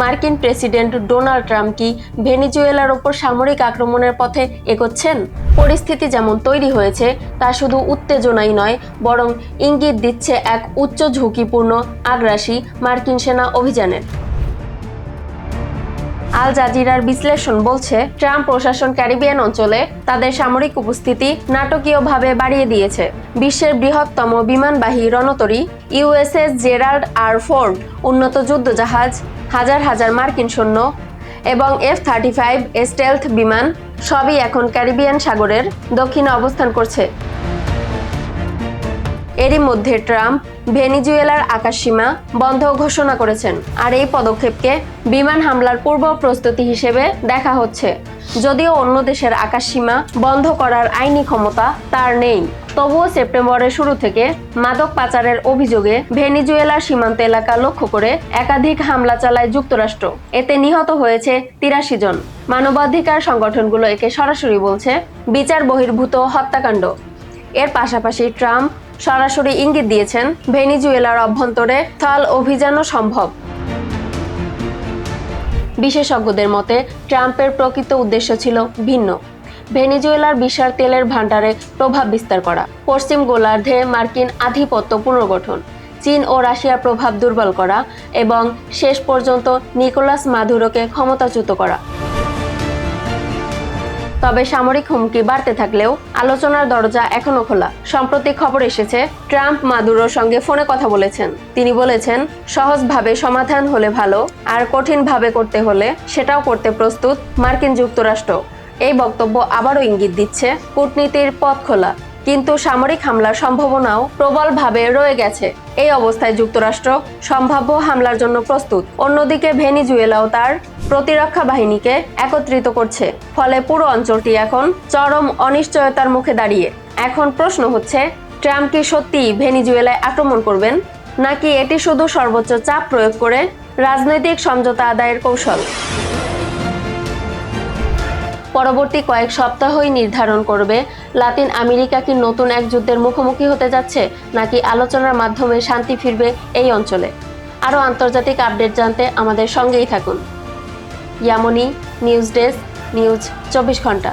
মার্কিন president Donald Trump কি ভেনিজুয়েলার ওপর সামরিক আক্রমণের পথে এগোচ্ছেন। পরিস্থিতি যেমন তৈরি হয়েছে, তা শুধু উত্তেজনাই নয়, বরং ইঙ্গিত দিচ্ছে এক উচ্চ ঝুঁকিপূর্ণ আগ্রাসী মার্কিন সেনা অভিযানের। আল জাজিরার বিশ্লেষণ বলছে, ট্রাম্প প্রশাসন ক্যারিবিয়ান অঞ্চলে তাদের সামরিক উপস্থিতি নাটকীয়ভাবে বাড়িয়ে দিয়েছে। বিশ্বের বৃহত্তম বিমানবাহী রণতরী, ইউএসএস জেরাল্ড আর ফোর্ড, উন্নত যুদ্ধজাহাজ, হাজার হাজার মার্কিন সৈন্য এবং এফ থার্টি ফাইভ স্টেলথ বিমান সবই এখন ক্যারিবিয়ান সাগরের দক্ষিণে অবস্থান করছে। এরই মধ্যে ট্রাম্প ভেনিজুয়েলার আকাশসীমা বন্ধ ঘোষণা করেছেন। আর এই পদক্ষেপকে বিমান হামলার পূর্ব প্রস্তুতি হিসেবে দেখা হচ্ছে। যদিও অন্য দেশের আকাশসীমা বন্ধ করার আইনি ক্ষমতা তার নেই। তবুও সেপ্টেম্বরের শুরু থেকে মাদক পাচারের অভিযোগে ভেনিজুয়েলার সীমান্ত এলাকা লক্ষ্য করে একাধিক হামলা চালায় যুক্তরাষ্ট্র। এতে নিহত হয়েছে তিরাশি জন। মানবাধিকার সংগঠনগুলো একে সরাসরি বলছে বিচার বহির্ভূত হত্যাকাণ্ড। এর পাশাপাশি ট্রাম্প সরাসরি ইঙ্গিত দিয়েছেন ভেনিজুয়েলার অভ্যন্তরে থাল অভিযানও সম্ভব। বিশেষজ্ঞদের মতে, ট্রাম্পের প্রকৃত উদ্দেশ্য ছিল ভিন্ন। ভেনিজুয়েলার বিশাল তেলের ভাণ্ডারে প্রভাব বিস্তার করা। পশ্চিম গোলার্ধে মার্কিন আধিপত্য পুনর্গঠন। চীন ও রাশিয়ার প্রভাব দুর্বল করা এবং শেষ পর্যন্ত নিকোলাস মাদুরোকে ক্ষমতাচ্যুত করা। তবে সামরিক হুমকি বাড়তে থাকলেও আলোচনার দরজা এখনও খোলা। সম্প্রতি খবর এসেছে, ট্রাম্প মাদুরোর সঙ্গে ফোনে কথা বলেছেন। তিনি বলেছেন, সহজভাবে সমাধান হলে ভালো, আর কঠিনভাবে করতে হলে সেটাও করতে প্রস্তুত মার্কিন যুক্তরাষ্ট্র। এই বক্তব্য আবারও ইঙ্গিত দিচ্ছে, কূটনীতির পথ খোলা। কিন্তু সামরিক হামলার সম্ভাবনাও প্রবলভাবে রয়ে গেছে। এই অবস্থায় যুক্তরাষ্ট্র সম্ভাব্য হামলার জন্য প্রস্তুত। অন্যদিকে ভেনিজুয়েলাও তার প্রতিরক্ষা বাহিনীকে একত্রিত করছে। ফলে পুরো অঞ্চলটি এখন চরম অনিশ্চয়তার মুখে দাঁড়িয়ে। এখন প্রশ্ন হচ্ছে, ট্রাম্প কি সত্যিই ভেনিজুয়েলায় আক্রমণ করবেন? নাকি এটি শুধু সর্বোচ্চ চাপ প্রয়োগ করে রাজনৈতিক সমঝোতা আদায়ের কৌশল? পরবর্তী কয়েক সপ্তাহই নির্ধারণ করবে। লাতিন আমেরিকা কি নতুন এক যুদ্ধের মুখোমুখি হতে যাচ্ছে, নাকি আলোচনার মাধ্যমে শান্তি ফিরবে এই অঞ্চলে? আরও আন্তর্জাতিক আপডেট জানতে আমাদের সঙ্গেই থাকুন। ইয়ামনি, নিউজ ডেস্ক, নিউজ চব্বিশ ঘণ্টা।